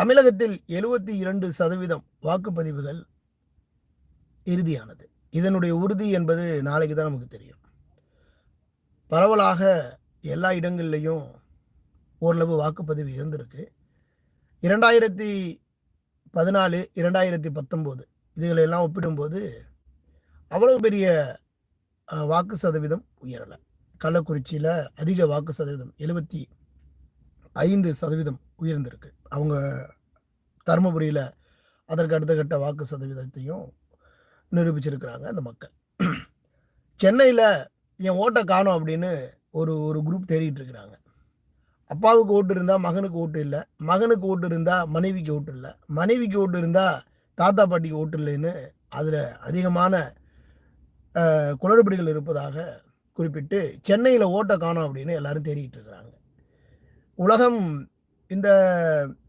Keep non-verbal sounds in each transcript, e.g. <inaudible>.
தமிழகத்தில் எழுபத்தி இரண்டு சதவீதம் வாக்குப்பதிவுகள் இறுதியானது. இதனுடைய உறுதி என்பது நாளைக்கு தான் நமக்கு தெரியும். பரவலாக எல்லா இடங்கள்லையும் ஓரளவு வாக்குப்பதிவு இருந்திருக்கு. இரண்டாயிரத்தி பதினாலு இரண்டாயிரத்தி பத்தொம்போது இதுகளெல்லாம் ஒப்பிடும்போது அவ்வளவு பெரிய வாக்கு சதவீதம் உயரலை. கள்ளக்குறிச்சியில் அதிக வாக்கு சதவீதம் எழுபத்தி ஐந்து சதவீதம் உயர்ந்திருக்கு. அவங்க தருமபுரியில் அதற்கு அடுத்த கட்ட வாக்கு சதவீதத்தையும் நிரூபிச்சிருக்கிறாங்க அந்த மக்கள். சென்னையில் என் ஓட்டை காணோம் அப்படின்னு ஒரு ஒரு குரூப் தேடிட்டு இருக்கிறாங்க அப்பாவுக்கு ஓட்டு இருந்தால் மகனுக்கு ஓட்டு இல்லை. மகனுக்கு ஓட்டு இருந்தால் மனைவிக்கு ஓட்டு இல்லை. மனைவிக்கு ஓட்டு இருந்தால் தாத்தா பாட்டிக்கு ஓட்டு இல்லைன்னு அதில் அதிகமான குளறுபடிகள் இருப்பதாக குறிப்பிட்டு சென்னையில் ஓட்டை காணோம் அப்படின்னு எல்லாரும் தேடிக்கிட்டு இருக்கிறாங்க உலகம் இந்த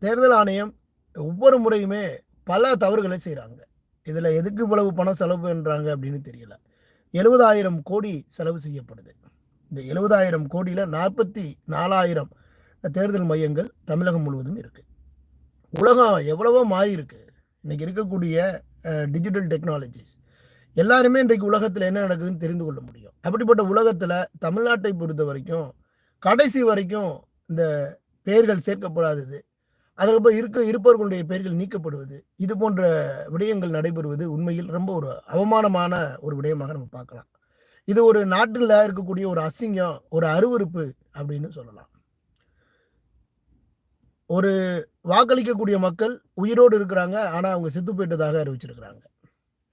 தேர்தல் ஆணையம் ஒவ்வொரு முறையுமே பல தவறுகளை செய்கிறாங்க இதில் எதுக்கு இவ்வளவு பணம் செலவு பண்ணுறாங்க அப்படின்னு தெரியல. எழுபதாயிரம் கோடி செலவு செய்யப்படுது. இந்த எழுபதாயிரம் கோடியில் நாற்பத்தி நாலாயிரம் தேர்தல் மையங்கள் தமிழகம் முழுவதும் இருக்குது உலகம் எவ்வளவோ மாறி இருக்கு. இருக்கக்கூடிய டிஜிட்டல் டெக்னாலஜிஸ் எல்லாருமே இன்றைக்கு உலகத்தில் என்ன நடக்குதுன்னு தெரிந்து கொள்ள முடியும். அப்படிப்பட்ட உலகத்தில் தமிழ்நாட்டை பொறுத்த வரைக்கும் கடைசி வரைக்கும் இந்த பெயர்கள் சேர்க்கப்படாதது. அதற்கப்புறம் இருக்க இருப்பவர்களுடைய பெயர்கள் நீக்கப்படுவது. இது போன்ற விடயங்கள் நடைபெறுவது உண்மையில் ரொம்ப ஒரு அவமானமான ஒரு விடயமாக நம்ம பார்க்கலாம். இது ஒரு நாட்டில் இருக்கக்கூடிய ஒரு அசிங்கம் ஒரு அருவருப்பு அப்படின்னு சொல்லலாம். ஒரு வாக்களிக்கக்கூடிய மக்கள் உயிரோடு இருக்கிறாங்க ஆனால் அவங்க செத்து போயிட்டதாக அறிவிச்சிருக்கிறாங்க.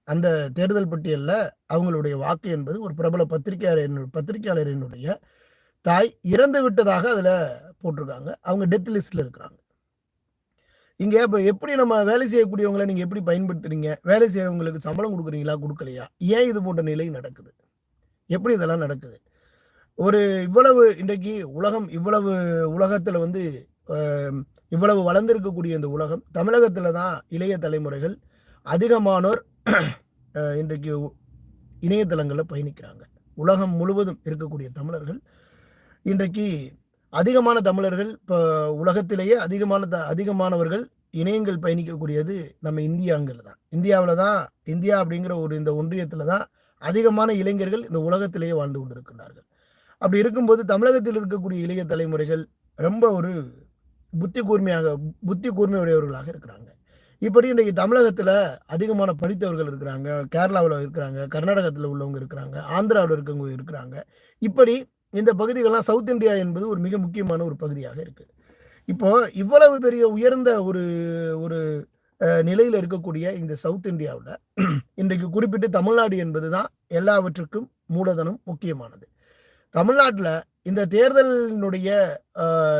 அந்த தேர்தல் பட்டியலில் அவங்களுடைய வாக்கு என்பது ஒரு பிரபல பத்திரிகையாளர் பத்திரிகையாளரினுடைய தாய் இறந்து விட்டதாக அதில் போட்டிருக்காங்க. அவங்க டெத் லிஸ்ட்டில் இருக்கிறாங்க. இங்கே இப்போ எப்படி நம்ம வேலை செய்யக்கூடியவங்களை நீங்கள் எப்படி பயன்படுத்துறீங்க? வேலை செய்கிறவங்களுக்கு சம்பளம் கொடுக்குறீங்களா? கொடுக்கலையா? ஏன் இது போன்ற நிலை நடக்குது? எப்படி இதெல்லாம் நடக்குது? ஒரு இவ்வளவு இன்றைக்கு உலகம் இவ்வளவு உலகத்தில் வந்து இவ்வளவு வளர்ந்திருக்கக்கூடிய இந்த உலகம் தமிழகத்தில் தான் இளைய தலைமுறைகள் அதிகமானோர் இன்றைக்கு இணையதளங்களில் பயணிக்கிறாங்க. உலகம் முழுவதும் இருக்கக்கூடிய தமிழர்கள் இன்றைக்கு அதிகமான தமிழர்கள் இப்போ உலகத்திலேயே அதிகமான த அதிகமானவர்கள் இணையங்கள் பயணிக்கக்கூடியது நம்ம இந்தியாங்கிறது தான். இந்தியாவில் தான் இந்தியா அப்படிங்கிற ஒரு இந்த ஒன்றியத்தில் தான் அதிகமான இளைஞர்கள் இந்த உலகத்திலேயே வாழ்ந்து கொண்டிருக்கின்றார்கள். அப்படி இருக்கும்போது தமிழகத்தில் இருக்கக்கூடிய இளைய தலைமுறைகள் ரொம்ப ஒரு புத்தி கூர்மையாக புத்தி கூர்மையுடையவர்களாக இருக்கிறாங்க. இப்படி இன்றைக்கு தமிழகத்தில் அதிகமான படித்தவர்கள் இருக்கிறாங்க கேரளாவில் இருக்கிறாங்க கர்நாடகத்தில் உள்ளவங்க இருக்கிறாங்க ஆந்திராவில் இருக்கவங்க இருக்கிறாங்க. இப்படி இந்த பகுதிகள்லாம் சவுத் இந்தியா என்பது ஒரு மிக முக்கியமான ஒரு பகுதியாக இருக்குது இப்போ இவ்வளவு பெரிய உயர்ந்த ஒரு ஒரு நிலையில் இருக்கக்கூடிய இந்த சவுத் இந்தியாவில் இன்றைக்கு குறிப்பிட்டு தமிழ்நாடு என்பது தான் எல்லாவற்றுக்கும் மூலதனம் முக்கியமானது. தமிழ்நாட்டில் இந்த தேர்தலினுடைய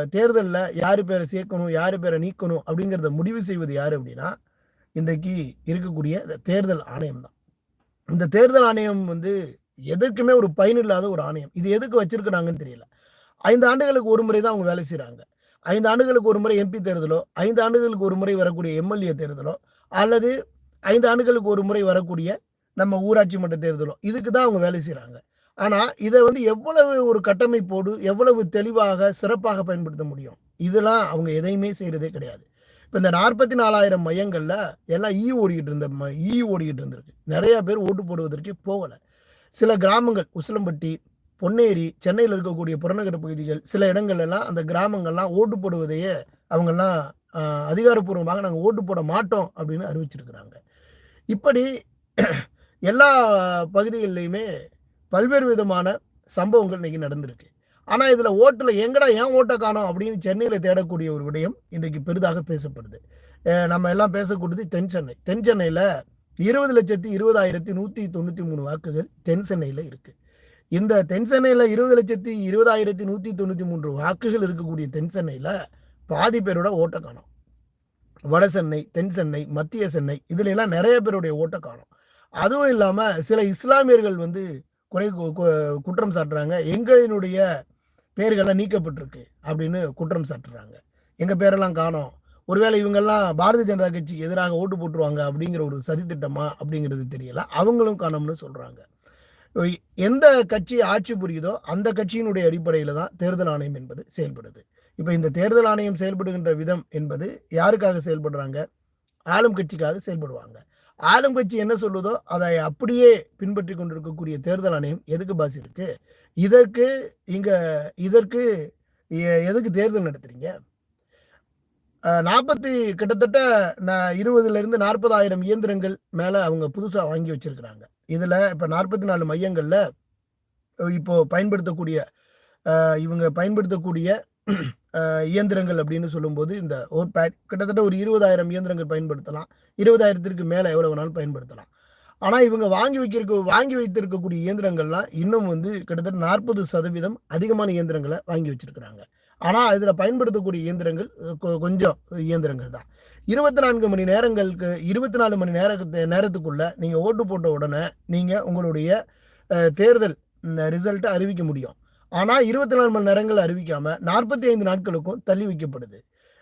தேர்தலில் யார் பேரை சேர்க்கணும் யார் பேரை நீக்கணும் அப்படிங்கிறத முடிவு செய்வது யார் அப்படின்னா இன்றைக்கு இருக்கக்கூடிய இந்த தேர்தல் ஆணையம் தான் இந்த தேர்தல் ஆணையம் வந்து எதற்குமே ஒரு பயனில்லாத ஒரு ஆணையம். இது எதுக்கு வச்சிருக்கிறாங்கன்னு தெரியல. ஐந்து ஆண்டுகளுக்கு ஒரு முறை தான் அவங்க வேலை செய்கிறாங்க ஐந்து ஆண்டுகளுக்கு ஒரு முறை எம்பி தேர்தலோ ஐந்து ஆண்டுகளுக்கு ஒரு முறை வரக்கூடிய எம்எல்ஏ தேர்தலோ அல்லது ஐந்து ஆண்டுகளுக்கு ஒரு முறை வரக்கூடிய நம்ம ஊராட்சி மன்ற தேர்தலோ இதுக்கு தான் அவங்க வேலை செய்கிறாங்க ஆனால் இதை வந்து எவ்வளவு ஒரு கட்டமைப்போடு எவ்வளவு தெளிவாக சிறப்பாக பயன்படுத்த முடியும்? இதெல்லாம் அவங்க எதையுமே செய்கிறதே கிடையாது. இப்போ இந்த நாற்பத்தி நாலாயிரம் மையங்களில் எல்லாம் ஈ ஓடிக்கிட்டு இருந்த ம ஈ ஓடிக்கிட்டு இருந்திருக்கு. நிறையா பேர் ஓட்டு போடுவதற்கு போகலை. சில கிராமங்கள் உசிலம்பட்டி பொன்னேரி சென்னையில் இருக்கக்கூடிய புறநகர பகுதிகள் சில இடங்கள்லாம் அந்த கிராமங்கள்லாம் ஓட்டு போடுவதையே அவங்கெல்லாம் அதிகாரப்பூர்வமாக நாங்கள் ஓட்டு போட மாட்டோம் அப்படின்னு அறிவிச்சிருக்கிறாங்க. இப்படி எல்லா பகுதிகள்லையுமே பல்வேறு விதமான சம்பவங்கள் இன்றைக்கி நடந்திருக்கு. ஆனால் இதில் ஓட்டில் எங்கடா ஏன் ஓட்டை காணோம் அப்படின்னு சென்னையில் தேடக்கூடிய ஒரு விடயம் இன்றைக்கு பெரிதாக பேசப்படுது. நம்ம எல்லாம் பேசக்கூடியது தென் சென்னை. தென் சென்னையில் இருபது லட்சத்தி இருபதாயிரத்தி நூற்றி தொண்ணூற்றி மூணு வாக்குகள் தென் சென்னையில் இருக்குது இந்த தென் சென்னையில் இருபது லட்சத்தி இருபதாயிரத்தி நூற்றி தொண்ணூற்றி மூன்று வாக்குகள் இருக்கக்கூடிய தென் சென்னையில் பாதி பேரோட ஓட்டை காணும். வட சென்னை தென் சென்னை மத்திய சென்னை இதுல எல்லாம் நிறைய பேருடைய ஓட்டை காணும். அதுவும் இல்லாமல் சில இஸ்லாமியர்கள் வந்து குறை கு- குற்றம் சாட்டுறாங்க. எங்களினுடைய பெயர்கள்லாம் நீக்கப்பட்டிருக்கு அப்படின்னு குற்றம் சாட்டுறாங்க. எங்கள் பேரெல்லாம் காணோம்? ஒருவேளை இவங்கெல்லாம் பாரதிய ஜனதா கட்சிக்கு எதிராக ஓட்டு போட்டுருவாங்க அப்படிங்கிற ஒரு சதித்திட்டமா அப்படிங்கிறது தெரியல. அவங்களும் காணோம்னு சொல்கிறாங்க எந்த கட்சி ஆட்சி புரியுதோ அந்த கட்சியினுடைய அடிப்படையில் தான் தேர்தல் ஆணையம் என்பது செயல்படுது. இப்போ இந்த தேர்தல் ஆணையம் செயல்படுகின்ற விதம் என்பது யாருக்காக செயல்படுறாங்க? ஆளும் கட்சிக்காக செயல்படுவாங்க. ஆளும் கட்சி என்ன சொல்லுதோ அதை அப்படியே பின்பற்றி கொண்டிருக்கக்கூடிய தேர்தல் ஆணையம் எதுக்கு பாஸ் இருக்கு? இதற்கு இங்கே இதற்கு எதுக்கு தேர்தல் நடத்துறீங்க? நாற்பத்தி கிட்டத்தட்ட நான் இருபதுலேருந்து நாற்பதாயிரம் இயந்திரங்கள் மேலே அவங்க புதுசாக வாங்கி வச்சிருக்கிறாங்க. இதில் இப்போ நாற்பத்தி நாலு மையங்களில் இப்போது பயன்படுத்தக்கூடிய இவங்க பயன்படுத்தக்கூடிய இயந்திரங்கள் அப்படின்னு சொல்லும்போது இந்த ஒரு பேட் கிட்டத்தட்ட ஒரு இருபதாயிரம் இயந்திரங்கள் பயன்படுத்தலாம். இருபதாயிரத்திற்கு மேலே எவ்வளோ வேணாலும் பயன்படுத்தலாம். ஆனால் இவங்க வாங்கி வைக்கிறக்க வாங்கி வைத்திருக்கக்கூடிய இயந்திரங்கள்லாம் இன்னும் வந்து கிட்டத்தட்ட நாற்பது சதவீதம் அதிகமான இயந்திரங்களை வாங்கி வச்சுருக்கிறாங்க. ஆனால் இதில் பயன்படுத்தக்கூடிய இயந்திரங்கள் கொ- கொஞ்சம் இயந்திரங்கள் தான். இருபத்தி நான்கு மணி நேரங்களுக்கு இருபத்தி நாலு மணி நேரத்து நேரத்துக்குள்ளே நீங்கள் ஓட்டு போட்ட உடனே நீங்கள் உங்களுடைய தேர்தல் ரிசல்ட்டை அறிவிக்க முடியும். ஆனால் இருபத்தி நாலு மணி நேரங்கள் அறிவிக்காமல் நாற்பத்தி ஐந்து நாட்களுக்கும் தள்ளி வைக்கப்படுது.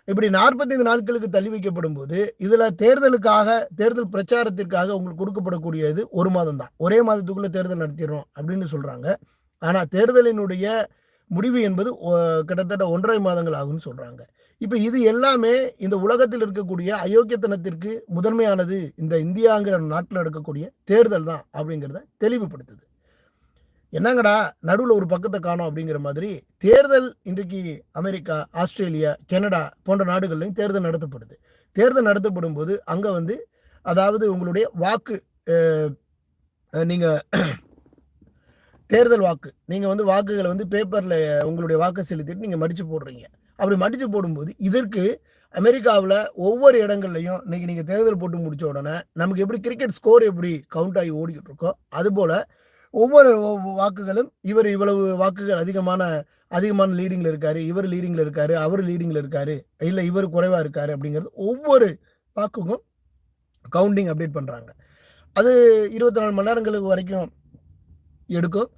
இப்படி நாற்பத்தைந்து நாட்களுக்கு தள்ளி வைக்கப்படும் போது இதில் தேர்தலுக்காக தேர்தல் பிரச்சாரத்திற்காக உங்களுக்கு கொடுக்கப்படக்கூடியது ஒரு மாதம் தான். ஒரே மாதத்துக்குள்ளே தேர்தல் நடத்திடுறோம் அப்படின்னு சொல்கிறாங்க ஆனால் தேர்தலினுடைய முடிவு என்பது கிட்டத்தட்ட ஒன்றரை மாதங்கள் ஆகும்னு சொல்கிறாங்க இப்போ இது எல்லாமே இந்த உலகத்தில் இருக்கக்கூடிய அயோக்கியத்தனத்திற்கு முதன்மையானது இந்த இந்தியாங்கிற நாட்டில் நடக்கக்கூடிய தேர்தல் தான் அப்படிங்கிறத தெளிவுபடுத்துது. என்னங்கடா நடுவில் ஒரு பக்கத்தை காணோம் அப்படிங்கிற மாதிரி தேர்தல் இன்றைக்கு அமெரிக்கா ஆஸ்திரேலியா கனடா போன்ற நாடுகள்லையும் தேர்தல் நடத்தப்படுது. தேர்தல் நடத்தப்படும் போது அங்கே வந்து அதாவது உங்களுடைய வாக்கு நீங்கள் தேர்தல் வாக்கு. நீங்கள் வந்து வாக்குகளை வந்து பேப்பரில் உங்களுடைய வாக்கை செலுத்திட்டு நீங்கள் மடித்து போடுறீங்க. அப்படி மடித்து போடும்போது இதற்கு அமெரிக்காவில் ஒவ்வொரு இடங்கள்லையும் இன்னைக்கு நீங்கள் தேர்தல் போட்டு முடித்த உடனே நமக்கு எப்படி கிரிக்கெட் ஸ்கோர் எப்படி கவுண்ட் ஆகி ஓடிக்கிட்டு இருக்கோ அதுபோல் ஒவ்வொரு ஒவ்வொரு வாக்குகளும் இவர் இவ்வளவு வாக்குகள் அதிகமான அதிகமான லீடிங்கில் இருக்காரு இவர் லீடிங்கில் இருக்காரு அவர் லீடிங்கில் இருக்காரு இல்லை இவர் குறைவாக இருக்காரு அப்படிங்கிறது ஒவ்வொரு வாக்குக்கும் கவுண்டிங் அப்டேட் பண்ணுறாங்க அது இருபத்தி நாலு மணி நேரங்களுக்கு வரைக்கும் எடுக்கும்.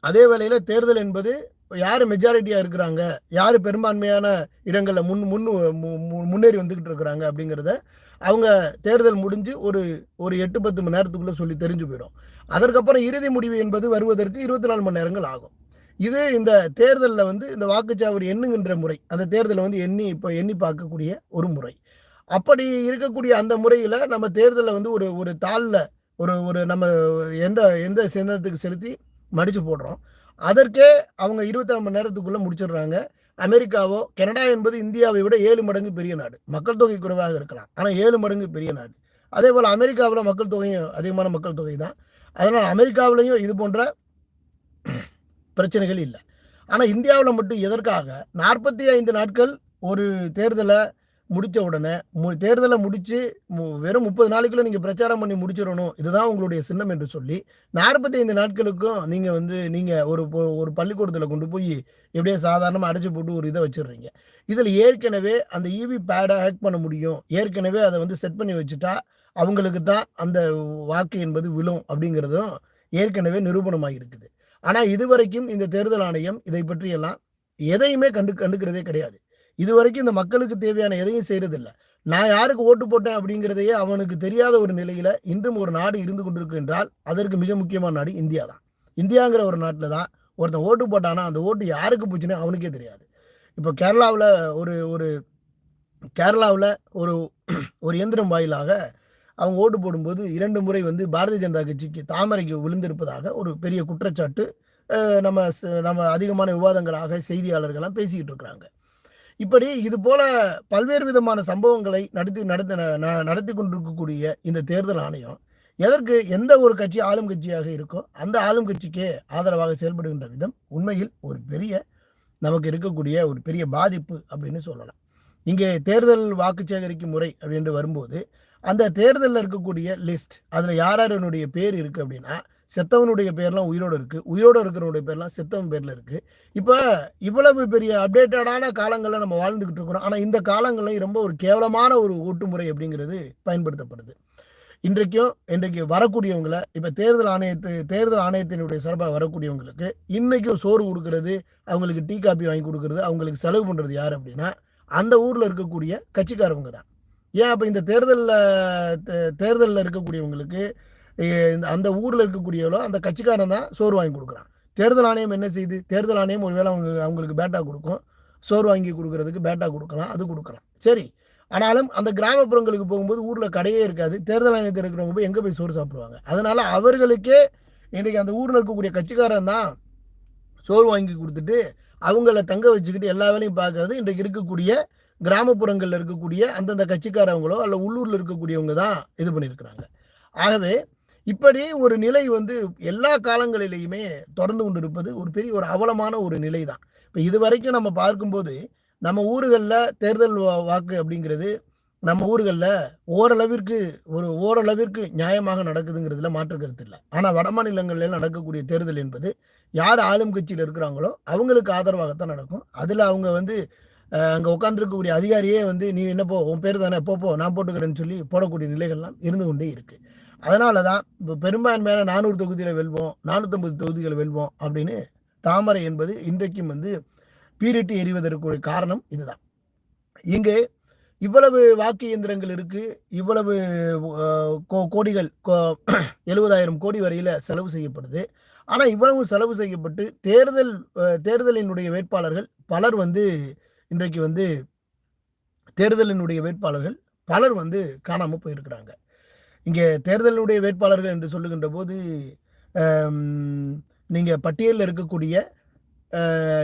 அதே வேளையில் தேர்தல் என்பது யார் மெஜாரிட்டியாக இருக்கிறாங்க யார் பெரும்பான்மையான இடங்களில் முன் முன் மு- மு- முன்னேறி வந்துக்கிட்டு இருக்கிறாங்க அப்படிங்கிறத அவங்க தேர்தல் முடிஞ்சு ஒரு ஒரு எட்டு பத்து மணி நேரத்துக்குள்ளே சொல்லி தெரிஞ்சு போயிடும். அதற்கப்புறம் இறுதி முடிவு என்பது வருவதற்கு இருபத்தி நாலு மணி நேரங்கள் ஆகும். இது இந்த தேர்தலில் வந்து இந்த வாக்குச்சாவடி எண்ணுகின்ற முறை அந்த தேர்தலை வந்து எண்ணி இப்போ எண்ணி பார்க்கக்கூடிய ஒரு முறை. அப்படி இருக்கக்கூடிய அந்த முறையில் நம்ம தேர்தலில் வந்து ஒரு ஒரு தாளில் ஒரு ஒரு நம்ம எந்த எந்த சின்னத்துக்கு செலுத்தி மடித்து போடுறோம். அதற்கே அவங்க இருபத்தி மணி நேரத்துக்குள்ளே முடிச்சிடுறாங்க. அமெரிக்காவோ கனடா என்பது இந்தியாவை விட ஏழு மடங்கு பெரிய நாடு. மக்கள் தொகை குறைவாக இருக்கலாம். ஆனால் ஏழு மடங்கு பெரிய நாடு. அதே போல் அமெரிக்காவில் மக்கள் தொகையும் அதிகமான மக்கள் தொகை தான். அதனால் அமெரிக்காவிலையும் இது போன்ற பிரச்சனைகள் இல்லை. ஆனால் இந்தியாவில் மட்டும் எதற்காக? நாற்பத்தி ஐந்து நாட்கள் ஒரு தேர்தலை முடித்த உடனே மு தேர்தலை முடித்து வெறும் முப்பது நாளைக்குள்ள நீங்கள் பிரச்சாரம் பண்ணி முடிச்சிடணும். இதுதான் உங்களுடைய சின்னம் என்று சொல்லி நாற்பத்தி ஐந்து நாட்களுக்கும் நீங்கள் வந்து நீங்கள் ஒரு ஒரு பள்ளிக்கூடத்தில் கொண்டு போய் எப்படியே சாதாரணமாக அடைச்சி போட்டு ஒரு இதை வச்சிடுறீங்க. இதில் ஏற்கனவே அந்த இவி பேடை ஹேக் பண்ண முடியும். ஏற்கனவே அதை வந்து செட் பண்ணி வச்சுட்டா அவங்களுக்கு தான் அந்த வாக்கு என்பது விழும் அப்படிங்கிறதும் ஏற்கனவே நிரூபணமாக இருக்குது. ஆனால் இதுவரைக்கும் இந்த தேர்தல் ஆணையம் இதை பற்றியெல்லாம் எதையுமே கண்டு கண்டுக்கிறதே கிடையாது. இதுவரைக்கும் இந்த மக்களுக்கு தேவையான எதையும் செய்கிறதில்ல நான் யாருக்கு ஓட்டு போட்டேன் அப்படிங்கிறதையே அவனுக்கு தெரியாத ஒரு நிலையில் இன்றும் ஒரு நாடு இருந்து கொண்டிருக்கு என்றால் அதற்கு மிக முக்கியமான நாடு இந்தியா தான். இந்தியாங்கிற ஒரு நாட்டில் தான் ஒருத்தன் ஓட்டு போட்டானா அந்த ஓட்டு யாருக்கு போச்சுன்னு அவனுக்கே தெரியாது. இப்போ கேரளாவில் ஒரு ஒரு கேரளாவில் ஒரு ஒரு இயந்திரம் வாயிலாக அவங்க ஓட்டு போடும்போது இரண்டு முறை வந்து பாரதிய ஜனதா கட்சிக்கு தாமரைக்கு விழுந்திருப்பதாக ஒரு பெரிய குற்றச்சாட்டு நம்ம ச- நம்ம அதிகமான விவாதங்களாக செய்தியாளர்கள்லாம் பேசிக்கிட்டு இருக்கிறாங்க. இப்படி இது போல பல்வேறு விதமான சம்பவங்களை நடத்தி நடத்த ந- நடத்தி கொண்டிருக்கக்கூடிய இந்த தேர்தல் ஆணையம் எதற்கு எந்த ஒரு கட்சி ஆளும் கட்சியாக இருக்கோ அந்த ஆளும் கட்சிக்கே ஆதரவாக செயல்படுகின்ற விதம் உண்மையில் ஒரு பெரிய நமக்கு இருக்கக்கூடிய ஒரு பெரிய பாதிப்பு அப்படின்னு சொல்லலாம். இங்கே தேர்தல் வாக்கு சேகரிக்கும் முறை அப்படின்ட்டு வரும்போது அந்த தேர்தலில் இருக்கக்கூடிய லிஸ்ட் அதில் யார் யாருனுடைய பேர் இருக்குது அப்படின்னா செத்தவனுடைய பேர்லாம் உயிரோடு இருக்குது உயிரோடு இருக்கிறவனுடைய பேர்லாம் செத்தவன் பேரில் இருக்குது இப்போ இவ்வளவு பெரிய அப்டேட்டடான காலங்களில் நம்ம வாழ்ந்துக்கிட்டு இருக்கிறோம். ஆனால் இந்த காலங்களில் ரொம்ப ஒரு கேவலமான ஒரு ஓட்டுமுறை அப்படிங்கிறது பயன்படுத்தப்படுது. இன்றைக்கும் இன்றைக்கு வரக்கூடியவங்களை இப்போ தேர்தல் ஆணையத்து தேர்தல் ஆணையத்தினுடைய சார்பாக வரக்கூடியவங்களுக்கு இன்றைக்கும் சோறு கொடுக்கறது அவங்களுக்கு டீ காப்பி வாங்கி கொடுக்கறது அவங்களுக்கு செலவு பண்ணுறது யார் அப்படின்னா அந்த ஊரில் இருக்கக்கூடிய கட்சிக்காரவங்க தான். ஏன் அப்போ இந்த தேர்தலில் தேர்தலில் இருக்கக்கூடியவங்களுக்கு இந்த- அந்த ஊரில் இருக்கக்கூடியவளோ அந்த கட்சிக்காரன் தான் சோறு வாங்கி கொடுக்குறான். தேர்தல் ஆணையம் என்ன செய்யுது தேர்தல் ஆணையம் ஒருவேளை அவங்க அவங்களுக்கு பேட்டா கொடுக்கும். சோறு வாங்கி கொடுக்கறதுக்கு பேட்டா கொடுக்கலாம் அது கொடுக்கலாம். சரி. ஆனாலும் அந்த கிராமப்புறங்களுக்கு போகும்போது ஊரில் கடையே இருக்காது. தேர்தல் ஆணையத்தில் இருக்கிறவங்க போய் எங்கே போய் சோறு சாப்பிடுவாங்க? அதனால் அவர்களுக்கே இன்றைக்கி அந்த ஊரில் இருக்கக்கூடிய கட்சிக்காரன் தான் சோறு வாங்கி கொடுத்துட்டு அவங்கள தங்க வச்சுக்கிட்டு எல்லா வேலையும் பார்க்கறது இன்றைக்கு இருக்கக்கூடிய கிராமப்புறங்களில் இருக்கக்கூடிய அந்தந்த கட்சிக்காரவங்களோ அல்ல உள்ளூரில் இருக்கக்கூடியவங்க தான் இது பண்ணியிருக்கிறாங்க. ஆகவே இப்படி ஒரு நிலை வந்து எல்லா காலங்களிலேயுமே தொடர்ந்து கொண்டு இருப்பது ஒரு பெரிய ஒரு அவலமான ஒரு நிலை தான். இப்போ இது வரைக்கும் நம்ம பார்க்கும்போது நம்ம ஊர்களில் தேர்தல் வாக்கு அப்படிங்கிறது நம்ம ஊர்களில் ஓரளவிற்கு ஒரு ஓரளவிற்கு நியாயமாக நடக்குதுங்கிறதுல மாற்று கருத்து இல்லை. ஆனால் வட மாநிலங்களில் நடக்கக்கூடிய தேர்தல் என்பது யார் ஆளும் கட்சியில் இருக்கிறாங்களோ அவங்களுக்கு ஆதரவாகத்தான் நடக்கும். அதில் அவங்க வந்து அங்கே உட்காந்துருக்கக்கூடிய அதிகாரியே வந்து நீ என்ன போ உன் பேர் தானே போ போ நான் போட்டுக்கிறேன்னு சொல்லி போடக்கூடிய நிலைகள்லாம் இருந்து கொண்டே இருக்குது அதனால தான் இப்போ பெரும்பான்மையான நானூறு தொகுதியில் வெல்வோம் நானூற்றம்பது தொகுதிகளை வெல்வோம் அப்படின்னு தாமரை என்பது இன்றைக்கும் வந்து பீரிட்டு எறிவதற்கு காரணம் இதுதான். இங்கே இவ்வளவு வாக்கு இயந்திரங்கள் இருக்குது இவ்வளவு கோடிகள் <clears throat> எழுபதாயிரம் கோடி வரையில் செலவு செய்யப்படுது. ஆனால் இவ்வளவு செலவு செய்யப்பட்டு தேர்தல் தேர்தலினுடைய வேட்பாளர்கள் பலர் வந்து இன்றைக்கு வந்து தேர்தலினுடைய வேட்பாளர்கள் பலர் வந்து காணாமல் போயிருக்கிறாங்க. இங்கே தேர்தலினுடைய வேட்பாளர்கள் என்று சொல்லுகின்ற போது நீங்கள் பட்டியலில் இருக்கக்கூடிய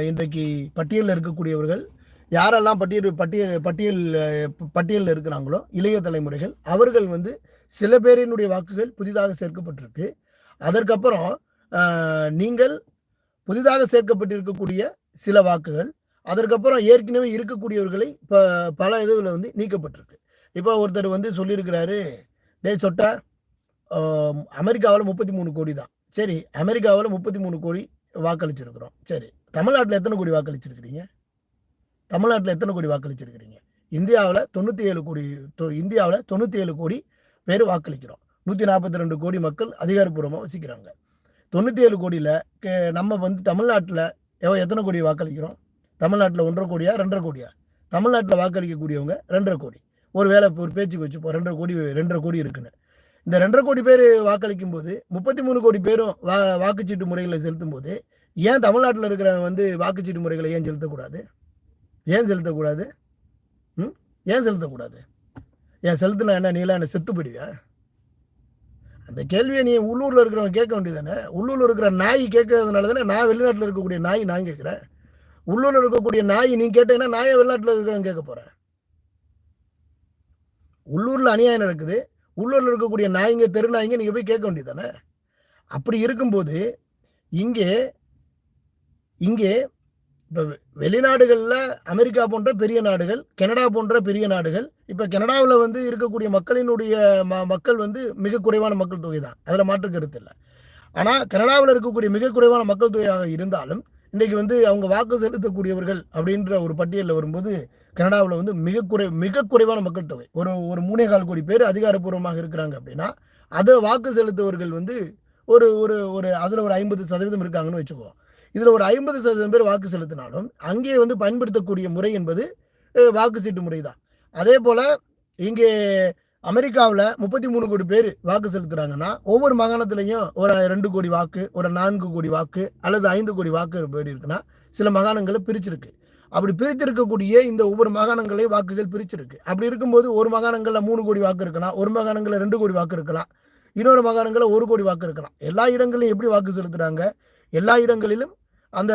இன்றைக்கு பட்டியலில் இருக்கக்கூடியவர்கள் யாரெல்லாம் பட்டியல் பட்டியல் பட்டியல் பட்டியலில் இருக்கிறாங்களோ இளைய தலைமுறைகள் அவர்கள் வந்து சில பேரினுடைய வாக்குகள் புதிதாக சேர்க்கப்பட்டிருக்கு. அதற்கப்புறம் நீங்கள் புதிதாக சேர்க்கப்பட்டிருக்கக்கூடிய சில வாக்குகள் அதற்கப்புறம் ஏற்கனவே இருக்கக்கூடியவர்களை இப்போ பல இதுவில் வந்து நீக்கப்பட்டிருக்கு. இப்போ ஒருத்தர் வந்து சொல்லியிருக்கிறாரு டே சொட்டா அமெரிக்காவில் முப்பத்தி மூணு கோடி தான். சரி அமெரிக்காவில் முப்பத்தி மூணு கோடி வாக்களிச்சிருக்கிறோம். சரி தமிழ்நாட்டில் எத்தனை கோடி வாக்களிச்சிருக்கிறீங்க? தமிழ்நாட்டில் எத்தனை கோடி வாக்களிச்சிருக்கிறீங்க? இந்தியாவில் தொண்ணூற்றி ஏழு கோடி இந்தியாவில் தொண்ணூற்றி ஏழு கோடி பேர் வாக்களிக்கிறோம். நூற்றி நாற்பத்தி ரெண்டு கோடி மக்கள் அதிகாரப்பூர்வமாக வசிக்கிறாங்க. தொண்ணூற்றி ஏழு கோடியில் நம்ம வந்து தமிழ்நாட்டில் எவ்வளோ எத்தனை கோடி வாக்களிக்கிறோம்? தமிழ்நாட்டில் ஒன்றரை கோடியா ரெண்டரை கோடியா? தமிழ்நாட்டில் வாக்களிக்கக்கூடியவங்க ரெண்டரை கோடி. ஒரு வேலை ஒரு பேச்சுக்கு வச்சுப்போம் ரெண்டரை கோடி ரெண்டரை கோடி இருக்குன்னு. இந்த ரெண்டரை கோடி பேர் வாக்களிக்கும் போது முப்பத்தி மூணு கோடி பேரும் வா வாக்குச்சீட்டு முறைகளை செலுத்தும் போது ஏன் தமிழ்நாட்டில் இருக்கிறவங்க வந்து வாக்குச்சீட்டு முறைகளை ஏன் செலுத்தக்கூடாது? ஏன் செலுத்தக்கூடாது? ம்? ஏன் செலுத்தக்கூடாது? ஏன் செலுத்தினா என்ன நீலாம் என்ன செத்து போயிடுவியா? அந்த கேள்வியை நீ உள்ளூரில் இருக்கிறவங்க கேட்க வேண்டியதானே உள்ளூரில் இருக்கிற நாய் கேட்கறதுனால தானே நான் வெளிநாட்டில் இருக்கக்கூடிய நாய் நான் கேட்குறேன். உள்ளூரில் இருக்கக்கூடிய நாய் நீ கேட்டீங்கன்னா நாயை வெளிநாட்டில் இருக்கிறவங்க கேட்க போகிறேன் உள்ளூரில் அநியாயம் நடக்குது. உள்ளூரில் இருக்கக்கூடிய நாய்ங்க தெரு நாய்ங்க நீங்கள் போய் கேட்க வேண்டியதானே அப்படி இருக்கும்போது இங்கே இங்கே இப்போ வெளிநாடுகளில் அமெரிக்கா போன்ற பெரிய நாடுகள் கனடா போன்ற பெரிய நாடுகள் இப்போ கனடாவில் வந்து இருக்கக்கூடிய மக்களினுடைய ம மக்கள் வந்து மிக குறைவான மக்கள் தொகை தான் அதில் மாற்று கருத்து இல்லை. ஆனால் கனடாவில் இருக்கக்கூடிய மிக குறைவான மக்கள் தொகையாக இருந்தாலும் இன்றைக்கி வந்து அவங்க வாக்கு செலுத்தக்கூடியவர்கள் அப்படின்ற ஒரு பட்டியலில் வரும்போது கனடாவில் வந்து மிக குறை மிக குறைவான மக்கள் தொகை. ஒரு ஒரு மூணே கால் கோடி பேர் அதிகாரப்பூர்வமாக இருக்கிறாங்க அப்படின்னா அதில் வாக்கு செலுத்துவர்கள் வந்து ஒரு ஒரு ஒரு அதில் ஒரு ஐம்பது சதவீதம் இருக்காங்கன்னு வச்சுக்குவோம் இதில் ஒரு ஐம்பது சதவீதம் பேர் வாக்கு செலுத்தினாலும் அங்கே வந்து பயன்படுத்தக்கூடிய முறை என்பது வாக்கு சீட்டு முறை தான் அதே போல் இங்கே அமெரிக்காவில் முப்பத்தி மூணு கோடி பேர் வாக்கு செலுத்துறாங்கன்னா ஒவ்வொரு மாகாணத்திலையும் ஒரு ரெண்டு கோடி வாக்கு ஒரு நான்கு கோடி வாக்கு அல்லது ஐந்து கோடி வாக்கு போய் இருக்குன்னா சில மாகாணங்களை பிரிச்சிருக்கு. அப்படி பிரித்திருக்கக்கூடிய இந்த ஒவ்வொரு மாகாணங்களையும் வாக்குகள் பிரிச்சிருக்கு. அப்படி இருக்கும்போது ஒரு மாகாணங்களில் மூணு கோடி வாக்கு இருக்கலாம் ஒரு மாகாணங்களில் ரெண்டு கோடி வாக்கு இருக்கலாம். இன்னொரு மாகாணங்களில் ஒரு கோடி வாக்கு இருக்கலாம். எல்லா இடங்களிலும் எப்படி வாக்கு செலுத்துகிறாங்க எல்லா இடங்களிலும் அந்த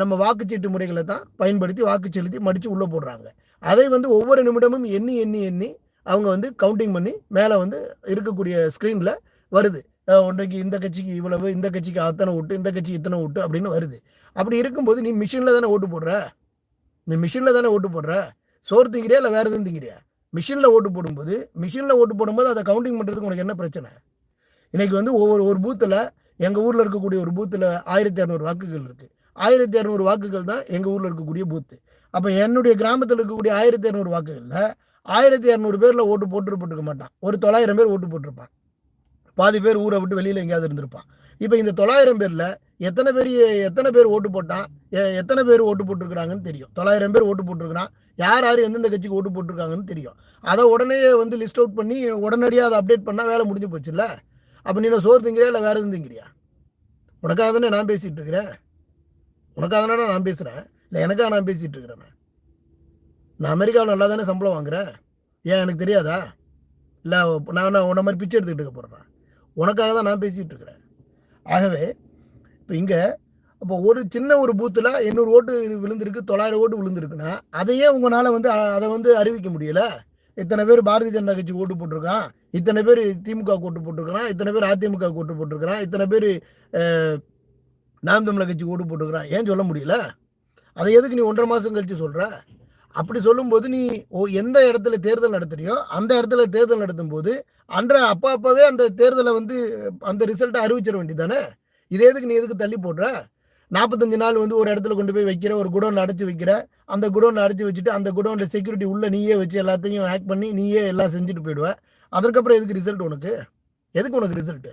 நம்ம வாக்குச்சீட்டு முறைகளை தான் பயன்படுத்தி வாக்கு செலுத்தி மடித்து உள்ளே போடுறாங்க. அதை வந்து ஒவ்வொரு நிமிடமும் எண்ணி எண்ணி எண்ணி அவங்க வந்து கவுண்டிங் பண்ணி மேலே வந்து இருக்கக்கூடிய ஸ்க்ரீனில் வருது. ஒன்றைக்கு இந்த கட்சிக்கு இவ்வளவு இந்த கட்சிக்கு அத்தனை ஓட்டு இந்த கட்சிக்கு இத்தனை ஓட்டு அப்படின்னு வருது. அப்படி இருக்கும்போது நீ மிஷினில் தானே ஓட்டு போடுற? நீ மிஷினில் தானே ஓட்டு போடுற? சோறு திங்கிறியா இல்லை வேறு எதுவும் திங்கிறியா? மிஷினில் ஓட்டு போடும்போது மிஷினில் ஓட்டு போடும்போது அதை கவுண்டிங் பண்ணுறதுக்கு உனக்கு என்ன பிரச்சனை? இன்றைக்கி வந்து ஒவ்வொரு ஒரு பூத்தில் எங்கள் ஊரில் இருக்கக்கூடிய ஒரு பூத்தில் ஆயிரத்தி இரநூறு வாக்குகள் இருக்குது ஆயிரத்தி இரநூறு வாக்குகள் தான் எங்கள் ஊரில் இருக்கக்கூடிய பூத்து அப்போ என்னுடைய கிராமத்தில் இருக்கக்கூடிய ஆயிரத்தி இரநூறு வாக்குகளில் ஆயிரத்தி இரநூறு பேரில் ஓட்டு போட்டு மாட்டான். ஒரு தொள்ளாயிரம் பேர் ஓட்டு போட்டிருப்பான். பாதி பேர் ஊரை விட்டு வெளியில் எங்கேயாவது இருந்திருப்பான். இப்போ இந்த தொள்ளாயிரம் பேரில் எத்தனை பேர் எத்தனை பேர் ஓட்டு போட்டான் எத்தனை பேர் ஓட்டு போட்டிருக்கிறாங்கன்னு தெரியும். தொள்ளாயிரம் பேர் ஓட்டு போட்டிருக்கிறான். யார் யார் எந்தெந்த கட்சிக்கு ஓட்டு போட்டிருக்காங்கன்னு தெரியும். அதை உடனே வந்து லிஸ்ட் அவுட் பண்ணி உடனடியாக அதை அப்டேட் பண்ணால் வேலை முடிஞ்சு போச்சுல்ல? அப்போ நீ சோறு திங்கிறியா இல்லை வேறு எதுவும் திங்கிறியா உனக்காக தானே நான் பேசிகிட்டு இருக்கிறேன்? உனக்காக தானே நான் பேசுகிறேன் இல்லை எனக்காக நான் பேசிகிட்டு இருக்கிறேன்? நான். அமெரிக்காவில் நல்லா தானே சம்பளம் வாங்குறேன்? ஏன் எனக்கு தெரியாதா? இல்லை நான் நான் உன்ன மாதிரி பிச்சை எடுத்துக்கிட்டு இருக்க போகிறேன் உனக்காக தான் நான் பேசிகிட்டு இருக்கிறேன். ஆகவே இப்போ இங்கே அப்போ ஒரு சின்ன ஒரு பூத்தில் எண்ணூறு ஓட்டு விழுந்திருக்கு தொள்ளாயிரம் ஓட்டு விழுந்திருக்குன்னா அதையே உங்களால் வந்து அதை வந்து அறிவிக்க முடியல. இத்தனை பேர் பாரதிய ஜனதா கட்சி ஓட்டு போட்டிருக்கான். இத்தனை பேர் திமுக ஓட்டு போட்டிருக்கிறான். இத்தனை பேர் அதிமுக ஓட்டு போட்டிருக்கிறான். இத்தனை பேர் நாம் தமிழர் கட்சி ஓட்டு போட்டிருக்கிறான். ஏன் சொல்ல முடியல? அதை எதுக்கு நீ ஒன்றரை மாதம் கழித்து சொல்கிற அப்படி சொல்லும்போது நீ ஓ எந்த இடத்துல தேர்தல் நடத்துறியோ அந்த இடத்துல தேர்தல் நடத்தும் போது அன்ற அப்போ அப்போவே அந்த தேர்தலை வந்து அந்த ரிசல்ட்டை அறிவிச்சிட வேண்டியதானே இதே எதுக்கு நீ எதுக்கு தள்ளி போடுற? நாற்பத்தஞ்சு நாள் வந்து ஒரு இடத்துல கொண்டு போய் வைக்கிற ஒரு குடோன் அடைச்சி வைக்கிற அந்த குடோன் அடைச்சி வச்சுட்டு அந்த குடோனில் செக்யூரிட்டி உள்ளே நீயே வச்சு எல்லாத்தையும் ஹேக் பண்ணி நீயே எல்லாம் செஞ்சுட்டு போயிடுவ. அதற்கப்புறம் எதுக்கு ரிசல்ட் உனக்கு? எதுக்கு உனக்கு ரிசல்ட்டு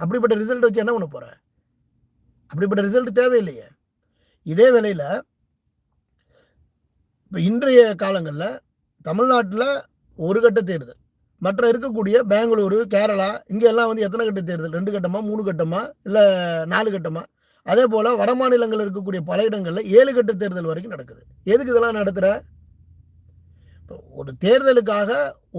அப்படிப்பட்ட ரிசல்ட் வச்சு என்ன பண்ண போகிற அப்படிப்பட்ட ரிசல்ட் தேவையில்லையே. இதே வேலையில் இப்போ இன்றைய காலங்களில் தமிழ்நாட்டில் ஒரு கட்ட தேர்தல். மற்ற இருக்கக்கூடிய பெங்களூரு கேரளா இங்கே எல்லாம் வந்து எத்தனை கட்ட தேர்தல்? ரெண்டு கட்டமாக மூணு கட்டமாக இல்லை நாலு கட்டமாக அதே போல் வட மாநிலங்கள் இருக்கக்கூடிய பல இடங்களில் ஏழு கட்ட தேர்தல் வரைக்கும் நடக்குது. எதுக்கு இதெல்லாம் நடத்துகிற இப்போ ஒரு தேர்தலுக்காக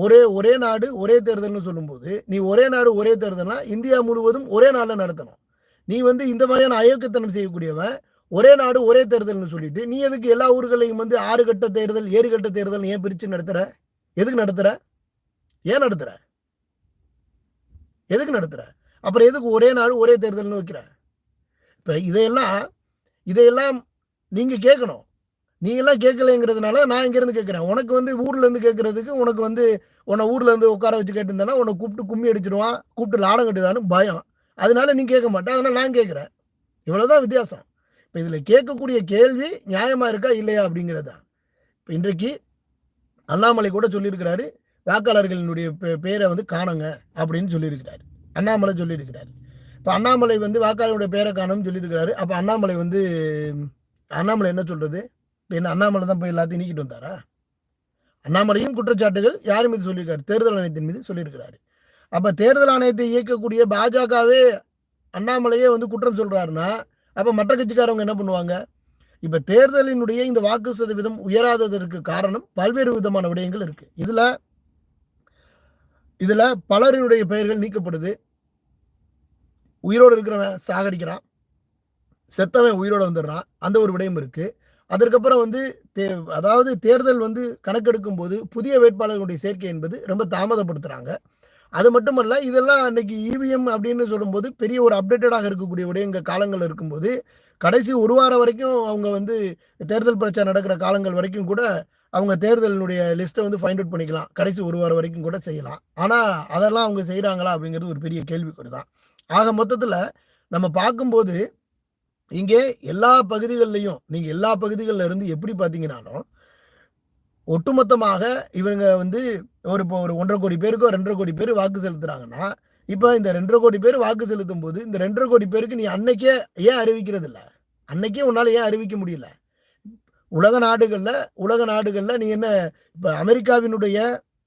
ஒரே ஒரே நாடு ஒரே தேர்தல்னு சொல்லும்போது நீ ஒரே நாடு ஒரே தேர்தல்னா இந்தியா முழுவதும் ஒரே நாளில் நடத்தணும். நீ வந்து இந்த மாதிரியான அயோக்கியத்தனம் செய்யக்கூடியவன் ஒரே நாடு ஒரே தேர்தல்னு சொல்லிட்டு நீ எதுக்கு எல்லா ஊர்களையும் வந்து ஆறு கட்ட தேர்தல் ஏறு கட்ட தேர்தல் ஏன் பிரித்து நடத்துற? எதுக்கு நடத்துற? ஏன் நடத்துற? எதுக்கு நடத்துற? அப்புறம் எதுக்கு ஒரே நாடு ஒரே தேர்தல்னு வைக்கிற? இப்போ இதையெல்லாம் இதையெல்லாம் நீங்கள் கேட்கணும் நீ எல்லாம் கேட்கலைங்கிறதுனால நான் இங்கேருந்து கேட்குறேன் உனக்கு வந்து ஊர்ல இருந்து கேட்கறதுக்கு உனக்கு வந்து உன்னை ஊர்ல இருந்து உட்கார வச்சு கேட்டிருந்தேன்னா உன்னை கூப்பிட்டு கும்மி அடிச்சிருவான் கூப்பிட்டு லாடம் கட்டிடுவான்னு பயம். அதனால நீ கேட்க மாட்டேன் அதனால நான் கேட்குறேன் இவ்வளவுதான் வித்தியாசம். இப்போ இதில் கேட்கக்கூடிய கேள்வி நியாயமாக இருக்கா இல்லையா அப்படிங்கிறதுதான் இப்போ இன்றைக்கு அண்ணாமலை கூட சொல்லியிருக்கிறாரு வாக்காளர்களினுடைய பே- பேரை வந்து காணுங்க அப்படின்னு சொல்லியிருக்கிறாரு. அண்ணாமலை சொல்லியிருக்கிறாரு. இப்போ அண்ணாமலை வந்து வாக்காளருடைய பேரை காணும்னு சொல்லியிருக்கிறாரு. அப்போ அண்ணாமலை வந்து அண்ணாமலை என்ன சொல்கிறது இப்போ என்ன அண்ணாமலை தான் போய் எல்லாத்தையும் நீக்கிட்டு வந்தாரா? அண்ணாமலையும் குற்றச்சாட்டுகள் யார் மீது சொல்லியிருக்காரு? தேர்தல் ஆணையத்தின் மீது சொல்லியிருக்கிறாரு. அப்போ தேர்தல் ஆணையத்தை இயக்கக்கூடிய பாஜகவே அண்ணாமலையே வந்து குற்றம் சொல்கிறாருன்னா அப்போ மற்ற கட்சிக்காரவங்க என்ன பண்ணுவாங்க? இப்போ தேர்தலினுடைய இந்த வாக்கு சதவீதம் உயராததற்கு காரணம் பல்வேறு விதமான விடயங்கள் இருக்குது இதில் இதில் பலரினுடைய பெயர்கள் நீக்கப்படுது. உயிரோடு இருக்கிறவன் சாகடிக்கிறான். செத்தவன் உயிரோட வந்துடுறான். அந்த ஒரு விடயம் இருக்குது அதற்கப்புறம் வந்து தே அதாவது தேர்தல் வந்து கணக்கெடுக்கும் போது புதிய வேட்பாளர்களுடைய சேர்க்கை என்பது ரொம்ப தாமதப்படுத்துகிறாங்க அது மட்டுமல்ல இதெல்லாம் அன்னைக்கு இவிஎம் அப்படின்னு சொல்லும்போது பெரிய ஒரு அப்டேட்டடாக இருக்கக்கூடிய விடயங்க காலங்கள் இருக்கும்போது கடைசி ஒரு வாரம் வரைக்கும் அவங்க வந்து தேர்தல் பிரச்சாரம் நடக்கிற காலங்கள் வரைக்கும் கூட அவங்க தேர்தலினுடைய லிஸ்ட்டை வந்து ஃபைண்ட் அவுட் பண்ணிக்கலாம். கடைசி ஒரு வாரம் வரைக்கும் கூட செய்யலாம். ஆனால் அதெல்லாம் அவங்க செய்கிறாங்களா அப்படிங்கிறது ஒரு பெரிய கேள்விக்குறி தான். ஆக மொத்தத்தில் நம்ம பார்க்கும்போது இங்கே எல்லா பகுதிகள்லையும் நீங்கள் எல்லா பகுதிகளில் இருந்து எப்படி பார்த்தீங்கன்னாலும் ஒட்டுமொத்தமாக இவங்க வந்து ஒரு இப்போ ஒரு ஒன்றரை கோடி பேருக்கோ ரெண்டரை கோடி பேர் வாக்கு செலுத்துறாங்கன்னா இப்போ இந்த ரெண்டரை கோடி பேர் வாக்கு செலுத்தும் போது இந்த ரெண்டரை கோடி பேருக்கு நீ அன்னைக்கே ஏன் அறிவிக்கிறது இல்லை? அன்னைக்கே உன்னால் ஏன் அறிவிக்க முடியல? உலக நாடுகளில் உலக நாடுகளில் நீ என்ன இப்போ அமெரிக்காவினுடைய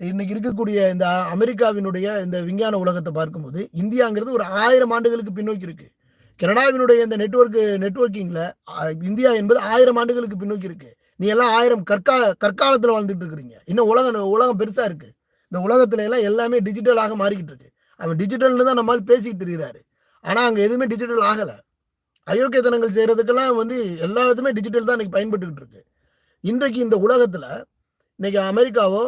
இன்னைக்கு இருக்கக்கூடிய இந்த அமெரிக்காவினுடைய இந்த விஞ்ஞான உலகத்தை பார்க்கும்போது இந்தியாங்கிறது ஒரு ஆயிரம் ஆண்டுகளுக்கு பின்னோக்கி இருக்கு. கனடாவினுடைய இந்த நெட்வொர்க் நெட்வொர்க்கிங்கில் இந்தியா என்பது ஆயிரம் ஆண்டுகளுக்கு பின்னோக்கி இருக்குது நீ எல்லாம் ஆயிரம் கற்கா கற்காலத்தில் வாழ்ந்துட்டு இருக்கிறீங்க இன்னும் உலகம் உலகம் பெருசாக இருக்கு. இந்த உலகத்துல எல்லாம் எல்லாமே டிஜிட்டலாக மாறிக்கிட்டு இருக்கு அவன் டிஜிட்டல்னு தான் நம்மால் பேசிக்கிட்டு இருக்கிறாரு. ஆனால் அங்கே எதுவுமே டிஜிட்டல் ஆகலை. அயோக்கியத்தனங்கள் செய்கிறதுக்கெல்லாம் வந்து எல்லா இதுமே டிஜிட்டல் தான் இன்னைக்கு பயன்பட்டுக்கிட்டு இருக்கு இன்றைக்கு இந்த உலகத்தில் இன்னைக்கு அமெரிக்காவோ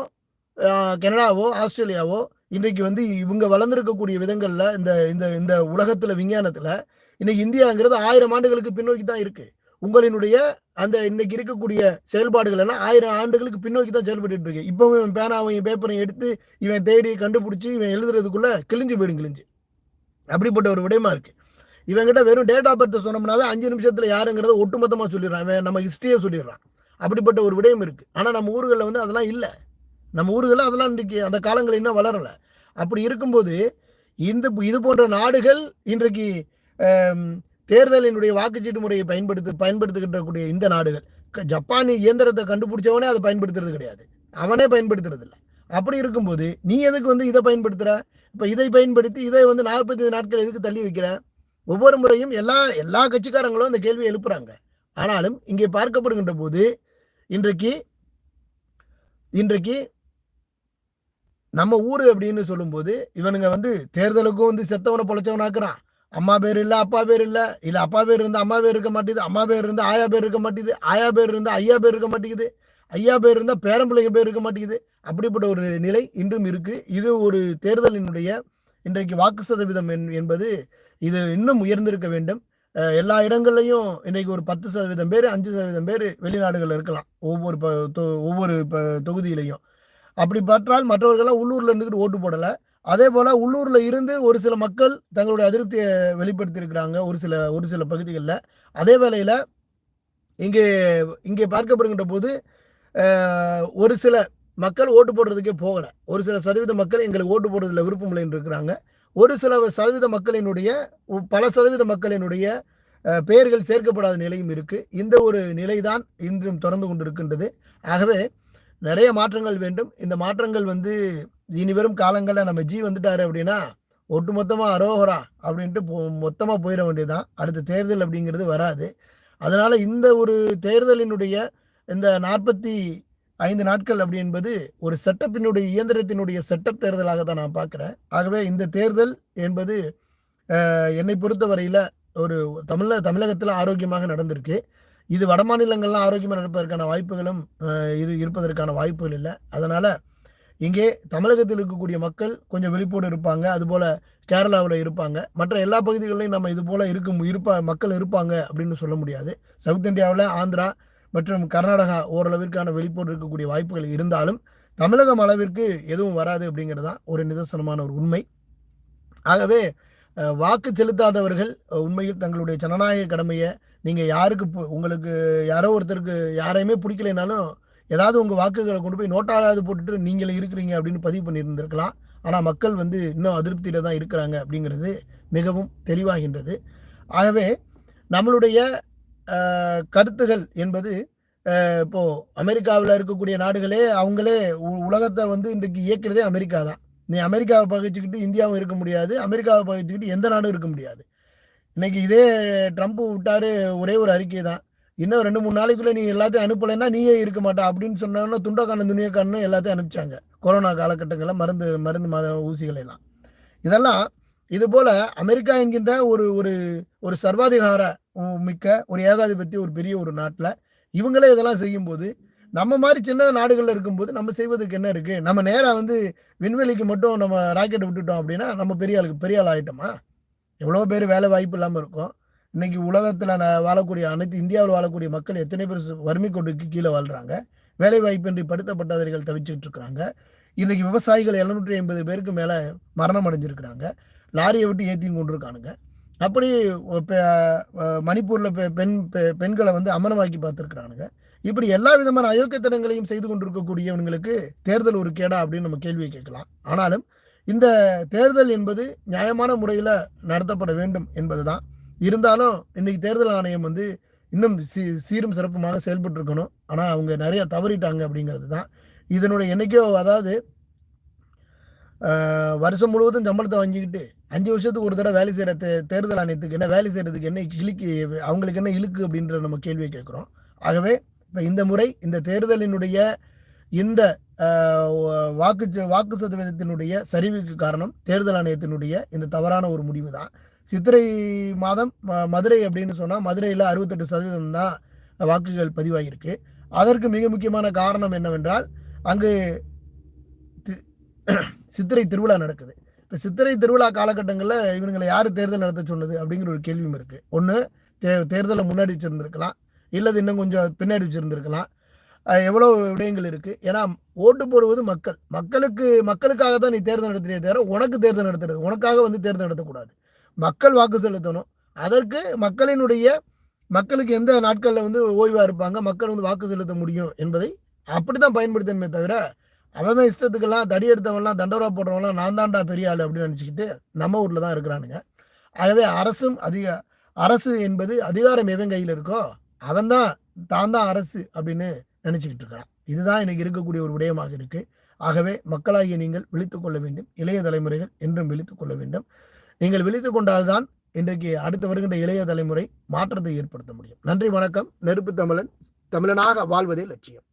கனடாவோ ஆஸ்திரேலியாவோ இன்றைக்கு வந்து இவங்க வளர்ந்துருக்கக்கூடிய விதங்களில் இந்த இந்த இந்த உலகத்தில் விஞ்ஞானத்தில் இன்னைக்கு இந்தியாங்கிறது ஆயிரம் ஆண்டுகளுக்கு பின்னோக்கி தான் இருக்குது உங்களினுடைய அந்த இன்னைக்கு இருக்கக்கூடிய செயல்பாடுகள் எல்லாம் ஆயிரம் ஆண்டுகளுக்கு பின்னோக்கி தான் செயல்பட்டு இருக்கு. இப்போ இவன் பேனாவையும் பேப்பரையும் எடுத்து இவன் தேடி கண்டுபிடிச்சி இவன் எழுதுறதுக்குள்ள கிழிஞ்சு போயிடும் கிழிஞ்சு. அப்படிப்பட்ட ஒரு விடயமா இருக்கு. இவங்கிட்ட வெறும் டேட் ஆஃப் பர்த் சொன்னோம்னாவே அஞ்சு நிமிஷத்துல யாருங்கிறத ஒட்டுமொத்தமா சொல்லிடுறான். இவன் நம்ம ஹிஸ்டரியை சொல்லிடுறான். அப்படிப்பட்ட ஒரு விடயம் இருக்கு. ஆனா நம்ம ஊர்களில் வந்து அதெல்லாம் இல்லை. நம்ம ஊர்களில் அதெல்லாம் இன்றைக்கு அந்த காலங்கள் இன்னும் வளரல. அப்படி இருக்கும்போது இந்த இது போன்ற நாடுகள் இன்றைக்கு தேர்தலினுடைய வாக்குச்சீட்டு முறையை பயன்படுத்தி பயன்படுத்துகின்றக்கூடிய இந்த நாடுகள் ஜப்பான் இயந்திரத்தை கண்டுபிடிச்சவனே அதை பயன்படுத்துறது கிடையாது. அவனே பயன்படுத்துறது இல்லை அப்படி இருக்கும்போது நீ எதுக்கு வந்து இதை பயன்படுத்துகிற இப்போ இதை பயன்படுத்தி இதை வந்து நாற்பத்தி நாட்கள் எதுக்கு தள்ளி வைக்கிற? ஒவ்வொரு முறையும் எல்லா எல்லா கட்சிக்காரங்களும் அந்த கேள்வியை எழுப்புறாங்க. ஆனாலும் இங்கே பார்க்கப்படுகின்ற போது இன்றைக்கு இன்றைக்கு நம்ம ஊர் அப்படின்னு சொல்லும்போது இவனுங்க வந்து தேர்தலுக்கும் வந்து செத்தவனை பொழைச்சவனாக்குறான். அம்மா பேர் இல்லை அப்பா பேர் இல்லை. இல்லை அப்பா பேர் இருந்தால் அம்மா பேர் இருக்க மாட்டேங்குது. அம்மா பேர் இருந்தால் ஆயா பேர் இருக்க மாட்டேங்குது. ஆயா பேர் இருந்தால் ஐயா பேர் இருக்க மாட்டேங்குது. ஐயா பேர் இருந்தால் பேரம்பிள்ளைங்க பேர் இருக்க மாட்டேங்குது. அப்படிப்பட்ட ஒரு நிலை இன்றும் இருக்குது இது ஒரு தேர்தலினுடைய இன்றைக்கு வாக்கு சதவீதம் என்பது இது இன்னும் உயர்ந்திருக்க வேண்டும். எல்லா இடங்கள்லையும் இன்றைக்கு ஒரு பத்து சதவீதம் பேர் அஞ்சு சதவீதம் பேர் வெளிநாடுகளில் இருக்கலாம். ஒவ்வொரு ஒவ்வொரு தொகுதியிலையும். அப்படி பற்றால் மற்றவர்கள்லாம் உள்ளூரில் இருந்துக்கிட்டு ஓட்டு போடலை. அதே போல் உள்ளூரில் இருந்து ஒரு சில மக்கள் தங்களுடைய அதிருப்தியை வெளிப்படுத்தியிருக்கிறாங்க ஒரு சில ஒரு சில பகுதிகளில். அதே வேளையில் இங்கே இங்கே பார்க்கப்படுகின்ற போது ஒரு சில மக்கள் ஓட்டு போடுறதுக்கே போகலை. ஒரு சில சதவீத மக்கள் எங்களுக்கு ஓட்டு போடுறதுல விருப்பம் இல்லைன்னு இருக்கிறாங்க. ஒரு சில சதவீத மக்களினுடைய பல சதவீத மக்களினுடைய பெயர்கள் சேர்க்கப்படாத நிலையும் இருக்குது இந்த ஒரு நிலை தான் இன்றும் தொடர்ந்து கொண்டு இருக்கின்றது ஆகவே நிறைய மாற்றங்கள் வேண்டும். இந்த மாற்றங்கள் வந்து இனி வரும் காலங்களில் நம்ம ஜி வந்துட்டாரு அப்படின்னா ஒட்டுமொத்தமாக அரோகரா அப்படின்ட்டு மொத்தமாக போயிட வேண்டியதுதான். அடுத்த தேர்தல் அப்படிங்கிறது வராது. அதனால் இந்த ஒரு தேர்தலினுடைய இந்த நாற்பத்தி ஐந்து நாட்கள் அப்படி என்பது ஒரு செட்டப்பினுடைய இயந்திரத்தினுடைய செட்டப் தேர்தலாக தான் நான் பார்க்குறேன். ஆகவே இந்த தேர்தல் என்பது என்னை பொறுத்தவரையில் ஒரு தமிழ தமிழகத்தில் ஆரோக்கியமாக நடந்திருக்கு. இது வட மாநிலங்கள்லாம் ஆரோக்கியமாக நடப்பதற்கான வாய்ப்புகளும் இரு இருப்பதற்கான வாய்ப்புகள் இல்லை. அதனால் இங்கே தமிழகத்தில் இருக்கக்கூடிய மக்கள் கொஞ்சம் வெளிப்போடு இருப்பாங்க. அதுபோல் கேரளாவில் இருப்பாங்க. மற்ற எல்லா பகுதிகளிலையும் நம்ம இது போல் இருக்கும் இருப்பா மக்கள் இருப்பாங்க அப்படின்னு சொல்ல முடியாது. சவுத் இந்தியாவில் ஆந்திரா மற்றும் கர்நாடகா ஓரளவிற்கான வெளிப்போடு இருக்கக்கூடிய வாய்ப்புகள் இருந்தாலும் தமிழகம் அளவிற்கு எதுவும் வராது அப்படிங்கிறது தான் ஒரு நிதர்சனமான ஒரு உண்மை. ஆகவே வாக்கு செலுத்தாதவர்கள் உண்மையில் தங்களுடைய ஜனநாயக கடமையை நீங்கள் யாருக்கு உங்களுக்கு யாரோ ஒருத்தருக்கு யாரையுமே பிடிக்கலைனாலும் ஏதாவது உங்கள் வாக்குகளை கொண்டு போய் நோட்டாலாவது போட்டுட்டு நீங்களே இருக்கிறீங்க அப்படின்னு பதிவு பண்ணியிருந்திருக்கலாம். ஆனால் மக்கள் வந்து இன்னும் அதிருப்தியில் தான் இருக்கிறாங்க அப்படிங்கிறது மிகவும் தெளிவாகின்றது. ஆகவே நம்மளுடைய கருத்துகள் என்பது இப்போது அமெரிக்காவில் இருக்கக்கூடிய நாடுகளே அவங்களே உலகத்தை வந்து இன்றைக்கு இயக்கிறதே அமெரிக்கா தான். நீ அமெரிக்காவை பகிச்சுக்கிட்டு இந்தியாவும் இருக்க முடியாது அமெரிக்காவை பகிச்சுக்கிட்டு எந்த நாடும் இருக்க முடியாது. இன்னைக்கு இதே ட்ரம்ப் விட்டாரு ஒரே ஒரு அறிக்கை தான். இன்னும் ரெண்டு மூணு நாளைக்குள்ள நீ எல்லாத்தையும் அனுப்பலைன்னா நீயே இருக்க மாட்டா அப்படின்னு சொன்னாங்கன்னா துண்டக்கான துணியக்காரனும் எல்லாத்தையும் அனுப்பிச்சாங்க. கொரோனா காலகட்டங்களில் மருந்து மருந்து மத ஊசிகளை எல்லாம். இதெல்லாம் இது போல அமெரிக்கா என்கின்ற ஒரு ஒரு ஒரு சர்வாதிகார மிக்க ஒரு ஏகாதிபத்திய ஒரு பெரிய ஒரு நாட்டில் இவங்களே இதெல்லாம் செய்யும்போது நம்ம மாதிரி சின்ன நாடுகளில் இருக்கும்போது நம்ம செய்வதற்கு என்ன இருக்குது நம்ம நேராக வந்து விண்வெளிக்கு மட்டும் நம்ம ராக்கெட் விட்டுட்டோம் அப்படின்னா நம்ம பெரிய ஆளுக்கு பெரிய ஆள் ஆகிட்டோமா எவ்வளோ பேர் வேலை வாய்ப்பு இல்லாமல் இருக்கும். இன்னைக்கு உலகத்தில் நான் வாழக்கூடிய அனைத்து இந்தியாவில் வாழக்கூடிய மக்கள் எத்தனை பேர் வறுமை கொண்டுக்கு கீழே வாழ்கிறாங்க வேலை வாய்ப்பின்றி படுத்தப்பட்டவர்கள் தவிச்சிட்டு இருக்கிறாங்க. இன்னைக்கு விவசாயிகள் எழுநூற்றி ஐம்பது பேருக்கு மேலே மரணம் அடைஞ்சிருக்கிறாங்க. லாரியை விட்டு ஏற்றியும் கொண்டிருக்கானுங்க. அப்படி மணிப்பூரில் பெண் பெண்களை வந்து அமனமாக்கி பார்த்துருக்குறானுங்க. இப்படி எல்லா விதமான அயோக்கியத்தனங்களையும் செய்து கொண்டிருக்கக்கூடியவங்களுக்கு தேர்தல் ஒரு கேடா அப்படின்னு நம்ம கேள்வியை கேட்கலாம். ஆனாலும் இந்த தேர்தல் என்பது நியாயமான முறையில் நடத்தப்பட வேண்டும் என்பது தான் இருந்தாலும் இன்னைக்கு தேர்தல் ஆணையம் வந்து இன்னும் சீ சீரும் சிறப்புமாக செயல்பட்டு இருக்கணும் ஆனால் அவங்க நிறைய தவறிட்டாங்க அப்படிங்கிறது தான் இதனுடைய என்னைக்கோ அதாவது வருஷம் முழுவதும் சம்பளத்தை வாங்கிக்கிட்டு அஞ்சு வருஷத்துக்கு ஒரு தடவை வேலை செய்கிற தே தேர்தல் ஆணையத்துக்கு என்ன வேலை செய்கிறதுக்கு என்ன இழுக்கு அவங்களுக்கு என்ன இழுக்கு அப்படின்ற நம்ம கேள்வியை கேட்குறோம். ஆகவே இப்போ இந்த முறை இந்த தேர்தலினுடைய இந்த வாக்கு வாக்கு சதவீதத்தினுடைய சரிவுக்கு காரணம் தேர்தல் ஆணையத்தினுடைய இந்த தவறான ஒரு முடிவு தான் சித்திரை மாதம் மதுரை அப்படின்னு சொன்னால் மதுரையில் அறுபத்தெட்டு சதவீதம் தான் வாக்குகள் பதிவாகியிருக்கு அதற்கு மிக முக்கியமான காரணம் என்னவென்றால் அங்கு சித்திரை திருவிழா நடக்குது. இப்போ சித்திரை திருவிழா காலகட்டங்களில் இவங்களை யார் தேர்தல் நடத்த சொன்னது அப்படிங்கிற ஒரு கேள்வியும் இருக்குது ஒன்று தே தேர்தலை முன்னாடி வச்சுருந்துருக்கலாம் இல்லது இன்னும் கொஞ்சம் பின்னாடி வச்சுருந்துருக்கலாம். எவ்வளோ விடயங்கள் இருக்குது ஏன்னா ஓட்டு போடுவது மக்கள். மக்களுக்கு மக்களுக்காக தான் நீ தேர்தல் நடத்துறிய தவிர உனக்கு தேர்தல் நடத்துறது உனக்காக வந்து தேர்தல் நடத்தக்கூடாது. மக்கள் வாக்கு செலுத்தணும். அதற்கு மக்களினுடைய மக்களுக்கு எந்த நாட்களில் வந்து ஓய்வாக இருப்பாங்க மக்கள் வந்து வாக்கு செலுத்த முடியும் என்பதை அப்படி தான் பயன்படுத்தணுமே தவிர அவன் இஷ்டத்துக்கெல்லாம் தடி எடுத்தவன்லாம் தண்டோரா போடுறவங்களாம் நான் தாண்டா பெரிய ஆள் அப்படின்னு நினச்சிக்கிட்டு நம்ம ஊரில் தான் இருக்கிறானுங்க. ஆகவே அரசும் அதிக அரசு என்பது அதிகாரம் எவன் கையில் இருக்கோ அவன் தான் தான் தான் அரசு அப்படின்னு நினச்சிக்கிட்டு இருக்கிறான். இதுதான் எனக்கு இருக்கக்கூடிய ஒரு விடயமாக இருக்குது ஆகவே மக்களாகிய நீங்கள் விழித்து கொள்ள வேண்டும். இளைய தலைமுறைகள் என்றும் விழித்து கொள்ள வேண்டும். நீங்கள் விழித்து கொண்டால்தான் இன்றைக்கு அடுத்து வருகின்ற இளைய தலைமுறை மாற்றத்தை ஏற்படுத்த முடியும். நன்றி வணக்கம். நெருப்பு தமிழன் தமிழனாக வாழ்வதே லட்சியம்.